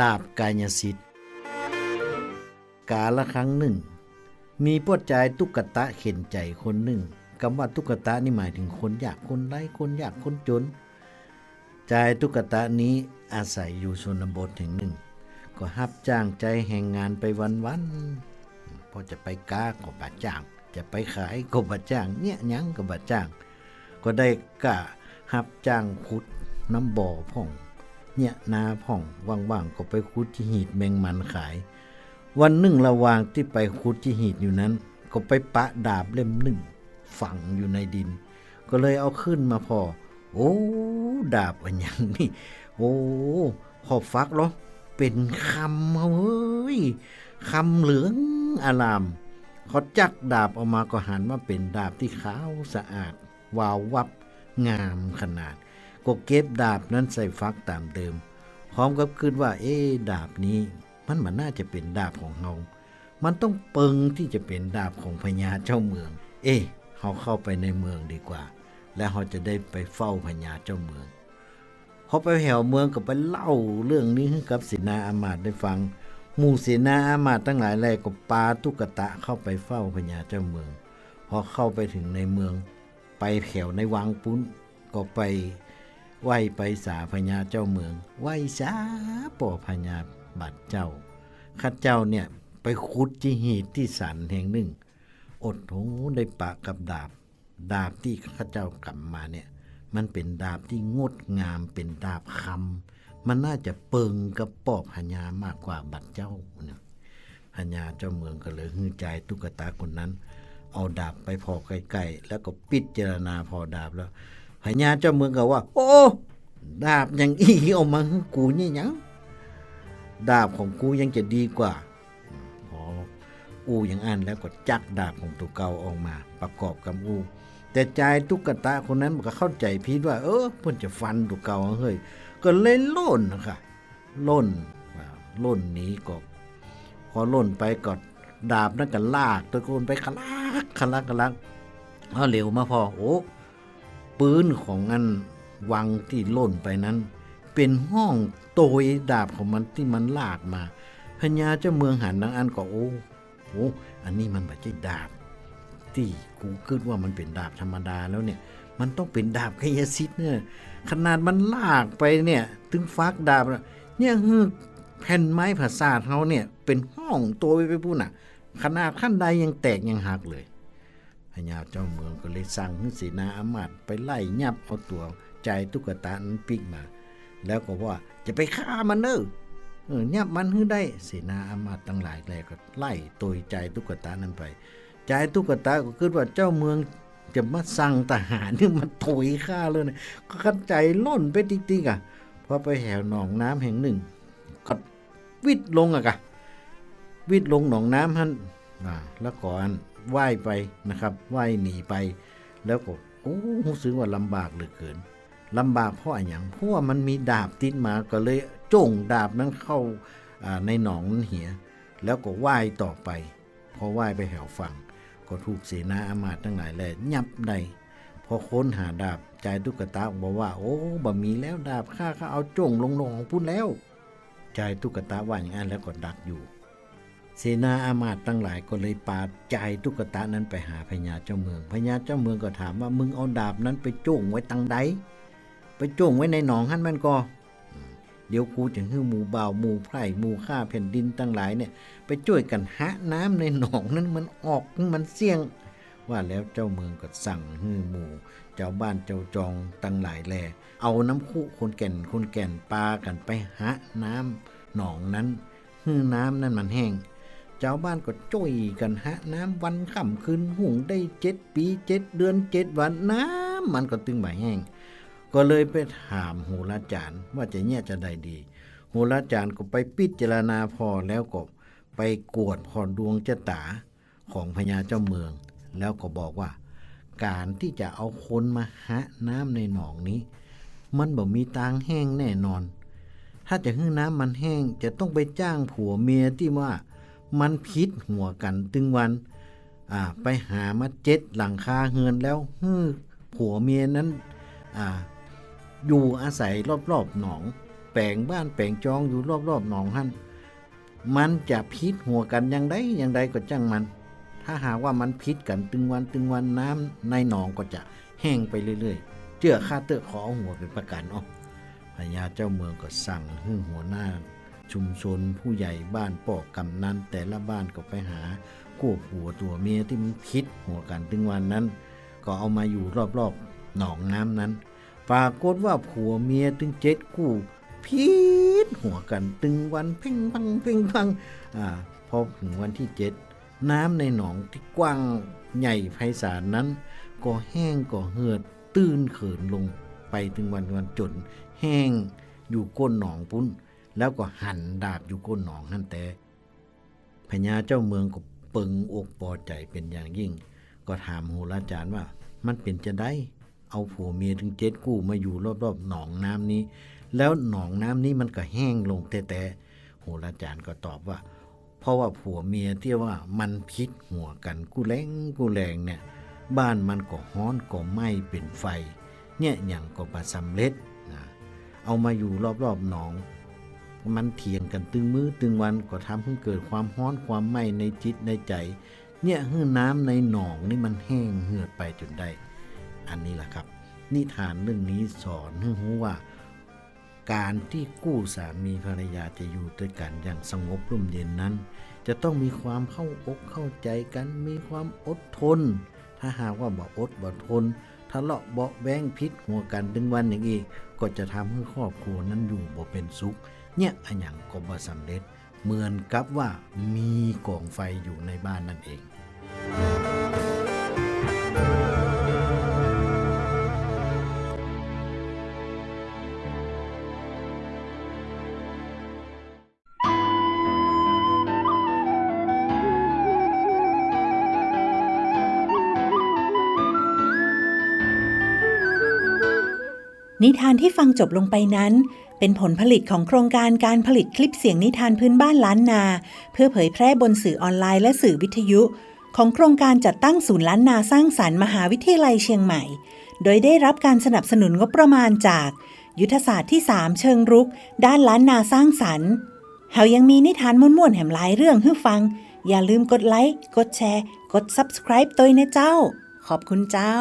ดาบกายสิทธิ์ กาละครั้งหนึ่ง มีพวกใจายตุ๊กตาเข็นใจคนหนึ่งคำว่าตุ๊กตานี่หมายถึงคนยากคนไร้คนยากคนจน ใจตุ๊กตานี้อาศัยอยู่ชนบทแห่งหนึ่ง ก็รับจ้างใจแห่งงานไปวันๆพอจะไปกาก็บาจ้าง จะไปขายก็บาจ้างเนี่ยยังก็บาจ้าง ก็ได้กะรับจ้างขุดน้ำบ่อพ่อง เนี่ยนาพ่องว่างๆก็ไปขุดที่หีดแมงมันขาย วันหนึ่งระหว่างที่ไปขุดที่หีดอยู่นั้น ก็ไปปะดาบเล่มหนึ่งฝังอยู่ในดิน ก็เลยเอาขึ้นมาพอ โอ้ดาบอันยังนี่โอ้ขอบฟักเหรอเป็นคำเฮ้ยคำเหลืองอารามเขาจักดาบออกมาก็หันมาเป็นดาบที่ขาวสะอาด วาววับงามขนาด ก็เก็บดาบนั้นใส่ฟักตามเดิม พร้อมกับคิดว่า เอ๊ดาบนี้มันมันน่าจะเป็นดาบของเฮา มันต้องเปิงที่จะเป็นดาบของพญาเจ้าเมือง เอ๊เฮาเข้าไปในเมืองดีกว่า แล้วเราจะได้ไปเฝ้าพญาเจ้าเมืองพอไปแถวเมืองก็ไปเล่าเรื่องนี้ให้กับเสนาอามาตย์ได้ฟัง หมู่เสนาอามาตย์ทั้งหลายแลก็ปาตุกตะเข้าไปเฝ้าพญาเจ้าเมือง พอเข้าไปถึงในเมือง ไปแถวในวังปุ้นก็ไป ไหวไปสาพญาเจ้าเมือง ไหวสาป่อพญาบัดเจ้าข้าเจ้าเนี่ยไปขุดที่หีดที่สันแห่งหนึ่ง อดโหได้ปะกับดาบ ดาบที่ข้าเจ้ากำมาเนี่ย มันเป็นดาบที่งดงามเป็นดาบคำมันน่าจะเปิงกับปอบพญามากกว่าบัดเจ้าเนี่ยพญาเจ้าเมืองก็เลยหื้อใจตุ๊กตาคนนั้น เอาดาบไปพอใกล้ๆแล้วก็ปิดเจรณาพอดาบแล้ว พญาเจ้าเมืองก็ว่า โอ้ ดาบอย่างอีเอามากูนี่ยังดาบของกูยังจะดีกว่าออูอย่างอันแล้วก็จักดาบของตัวเก่าออกมา ประกอบกับอู แต่ใจตุ๊กตาคนนั้นมันก็เข้าใจผิดว่า เออเพิ่นจะฟันตัวเก่าเฮ้ยก็เลยล่นนะคะล่นล่นหนีก็ พอล่นไปก็ดาบนั่นก็ลากตะโกนไปขลักขลักขลักเอาเร็วมาพอโอ้ ปืนของอันวังที่ล่นไปนั้น เป็นห้องโตยดาบของมันที่มันลากมาพญาเจ้าเมืองหันดังอันก็โอ้โหอันนี้มันไม่ใช่ดาบ ที่กูคิดว่ามันเป็นดาบธรรมดาแล้วเนี่ย มันต้องเป็นดาบกายสิทธิ์เนี่ยขนาดมันลากไปเนี่ย ถึงฟักดาบเนี่ยคือแผ่นไม้ผาษาทเขาเนี่ย เป็นห้องโตไปไปพูดน่ะ ขนาดขั้นใดยังแตกยังหักเลย พญาเจ้าเมืองก็เลยสั่งให้เสนาอามาตไปไล่ยับเอาตัวใจตุ๊กตานั้นปิกมา แล้วก็ว่าจะไปฆ่ามันเนอะเออยับมันให้ได้เสนาอามาตตั้งหลายแลก็ไล่ตัวใจตุ๊กตานั้นไป ใจตุ๊กตาก็คิดว่าเจ้าเมืองจะมาสั่งทหารนี่มันถอยข้าเลยนะก็ขัดใจล่นไปติ๊กๆอะพอไปแหวหนองน้ำแห่งหนึ่งก็วิดลงอะกะวิดลงหนองน้ำฮั่นอ่าแล้วก่อน ว่ายไปนะครับว่ายหนีไป แล้วก็โอ้รู้สึกว่าลำบากเหลือเกินลำบากเพราะออย่างเพราะว่ามันมีดาบติดมาก็เลยจ้งดาบนั้นเข้าในหนองนั้นเหียแล้วก็ว่ายต่อไป พอว่ายไปแหวฝั่ง ก็ถูกเสนาอามาตย์ทั้งหลายแหล่ยับได้พอค้นหาดาบใจตุ๊กตาบอกว่า โอ้บ่มีแล้วดาบข้าเขาเอาจ้งลงลงของพุ่นแล้ว ใจตุ๊กตาว่าอย่างนั้นแล้วก็ดักอยู่ เสนาอามาตย์ทั้งหลายก็เลยปาใจตุ๊กตานั้นไปหาพญาเจ้าเมืองพญาเจ้าเมืองก็ถามว่ามึงเอาดาบนั้นไปจ้งไว้ตังใดไปจ้งไว้ในหนองหันมันก็เดี๋ยวกูจะให้หมู่บ่าวหมู่ไพร่หมู่ข้าแผ่นดินทั้งหลายเนี่ย ไปช่วยกันหาน้ำในหนองนั้นมันออกมันเสี่ยง ว่าแล้วเจ้าเมืองก็สั่งฮือหมู่ เจ้าบ้านเจ้าจองตั้งหลายแล เอาน้ำคู่คนแก่นคนแก่นปลากันไปหาน้ำหนองนั้นฮือน้ำนั้นมันแห้ง เจ้าบ้านก็จ้อยกันหาน้ำวันค่ำคืนหุงได้เจ็ดปีเจ็ดเดือนเจ็ดวันน้ำมันก็ตึงใบแห้ง ก็เลยไปถามโหราจารย์ว่าจะเนี่ยจะได้ดีโหราจารย์ก็ไปพิจารณาพอแล้วก็ไปกวดพรดวงชะตาของพญาเจ้าเมือง แล้วก็บอกว่า การที่จะเอาคนมาหาน้ำในหนองนี้ มันบ่มีทางแห้งแน่นอน ถ้าจะให้น้ำมันแห้งจะต้องไปจ้างผัวเมียที่ว่า มันพิษหัวกันตึงวันอ่าไปหามาเจ็ดหลังคาเฮือนแล้วฮือผัวเมียนั้นอ่าอยู่อาศัยรอบๆหนอง แปลงบ้านแปลงจองอยู่รอบๆหนองหั่นมันจะพิษหัวกันยังไดยังใดก็จังมัน ถ้าหากว่ามันพิษกันตึงวันตึงวันน้ำในหนองก็จะแห้งไปเรื่อยๆเจือค่าเตอะขอหัวเป็นประกันเนาะพญาเจ้าเมืองก็สั่งให้หัวหน้า ชุมชนผู้ใหญ่บ้านปอกกำนันแต่ละบ้านก็ไปหากู้ผัวตัวเมียที่มันพิษหัวกันตึงวันนั้น ก็เอามาอยู่รอบๆหนองน้ำนั้น ปรากฏว่าผัวเมียถึงเจ็ดคู่พิษหัวกันตึงวันเพ่งพังเพ่งพังอ่าพอถึงวันที่เจ็ดน้ำในหนองที่กว้างใหญ่ไพศาลนั้น ก็แห้งก็เหือดตื้นเขินลงไปถึงวันวันจน แห้งอยู่ก้นหนองปุ้น แล้วก็หันดาบอยู่ก้นหนองหันแต่พญาเจ้าเมืองก็ปิงอกปอใจเป็นอย่างยิ่ง ก็ถามโหราจารย์ว่า มันเป็นจะได้ เอาผัวเมียถึงเจ็ดกู้มาอยู่รอบๆหนองน้ำนี้ แล้วหนองน้ำนี้มันก็แห้งลงแต่แต่โหราจารย์ก็ตอบว่า เพราะว่าผัวเมียที่ว่ามันพิษหัวกันกูแรงกูแรงเนี่ย บ้านมันก็ฮ้อนก็ไหม้เป็นไฟ เนี่ยอย่างก็ประสำเร็จนะเอามาอยู่รอบๆหนอง มันเถียงกันตึงมือตึงวันก็ทำให้เกิดความฮ้อนความไหม้ในจิตในใจ เนี่ยหื้อน้ำในหนองนี่มันแห้งเหือดไปจนได้ อันนี้แหละครับ นิทานเรื่องนี้สอนให้รู้ว่า การที่กู้สามีภรรยาจะอยู่ด้วยกันอย่างสงบร่มเย็นนั้น จะต้องมีความเข้าอกเข้าใจกันมีความอดทน ถ้าหากว่าบ่อดบ่ทนทะเลาะเบาแวงพิษหัวกันถึงวันอย่างนี้ก็จะทำให้ครอบครัวนั้นอยู่บ่เป็นสุข เนี่ยอันอย่างก็บ่สำเร็จ เหมือนกับว่ามีกองไฟอยู่ในบ้านนั่นเอง นิทานที่ฟังจบลงไปนั้น เป็นผลผลิตของโครงการการผลิตคลิปเสียงนิทานพื้นบ้านล้านนา เพื่อเผยแพร่บนสื่อออนไลน์และสื่อวิทยุ ของโครงการจัดตั้งศูนย์ล้านนาสร้างสรรค์มหาวิทยาลัยเชียงใหม่ โดยได้รับการสนับสนุนงบประมาณจาก ยุทธศาสตร์ที่ 3 เชิงรุก ด้านล้านนาสร้างสรรค์เฮายังมีนิทานม่วนๆแหมหลายเรื่องให้ฟัง อย่าลืมกดไลค์กดแชร์ กด subscribe ตัวนะเจ้า ขอบคุณเจ้า